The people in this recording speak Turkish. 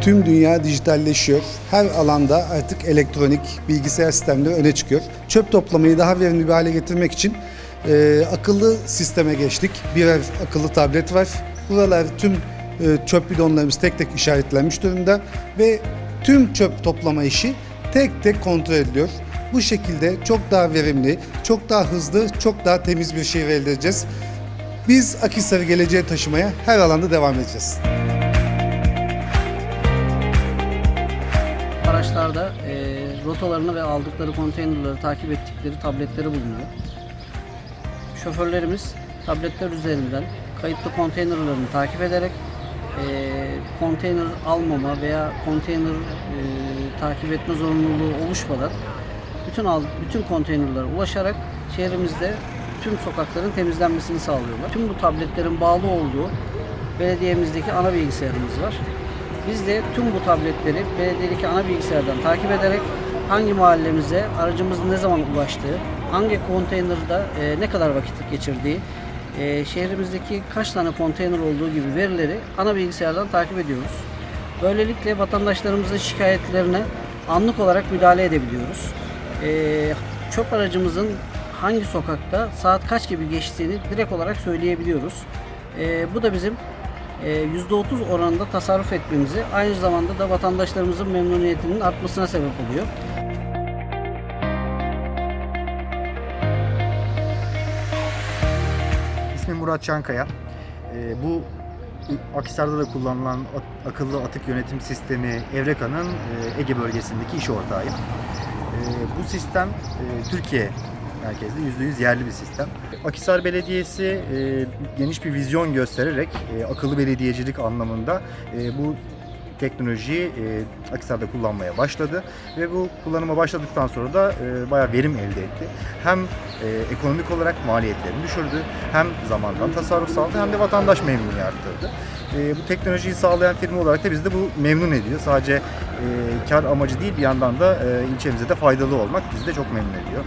Tüm dünya dijitalleşiyor. Her alanda artık elektronik, bilgisayar sistemleri öne çıkıyor. Çöp toplamayı daha verimli bir hale getirmek için e, akıllı sisteme geçtik. Birer akıllı tablet var. Buralar tüm e, çöp bidonlarımız tek tek işaretlenmiş durumda ve tüm çöp toplama işi tek tek kontrol ediliyor. Bu şekilde çok daha verimli, çok daha hızlı, çok daha temiz bir şehir elde edeceğiz. Biz Akhisar'ı geleceğe taşımaya her alanda devam edeceğiz. Araçlarda e, rotalarını ve aldıkları konteynerları takip ettikleri tabletleri bulunuyor. Şoförlerimiz tabletler üzerinden kayıtlı konteynerlarını takip ederek e, konteyner almama veya konteyner e, takip etme zorunluluğu oluşmadan bütün al, bütün konteynerlara ulaşarak şehrimizde tüm sokakların temizlenmesini sağlıyorlar. Tüm bu tabletlerin bağlı olduğu belediyemizdeki ana bilgisayarımız var. Biz de tüm bu tabletleri belediyedeki ana bilgisayardan takip ederek hangi mahallemize aracımızın ne zaman ulaştığı, hangi konteynerda e, ne kadar vakit geçirdiği, e, şehrimizdeki kaç tane konteyner olduğu gibi verileri ana bilgisayardan takip ediyoruz. Böylelikle vatandaşlarımızın şikayetlerine anlık olarak müdahale edebiliyoruz. E, çöp aracımızın hangi sokakta saat kaç gibi geçtiğini direkt olarak söyleyebiliyoruz. E, bu da bizim e, %30 oranında tasarruf etmemizi aynı zamanda da vatandaşlarımızın memnuniyetinin artmasına sebep oluyor. İsmim Murat Çankaya. Ee, bu Akhisar'da da kullanılan akıllı atık yönetim sistemi Evreka'nın e, Ege bölgesindeki iş ortağıyım. Ee, bu sistem e, Türkiye merkezli %100 yerli bir sistem. Akhisar Belediyesi e, geniş bir vizyon göstererek e, akıllı belediyecilik anlamında e, bu teknolojiyi e, Akhisar'da kullanmaya başladı ve bu kullanıma başladıktan sonra da e, bayağı verim elde etti. Hem e, ekonomik olarak maliyetlerini düşürdü, hem zamandan tasarruf sağladı hem de vatandaş memnuniyeti arttırdı. E, bu teknolojiyi sağlayan firma olarak da bizi de bu memnun ediyor. Sadece e, kar amacı değil bir yandan da e, ilçemize de faydalı olmak bizi de çok memnun ediyor.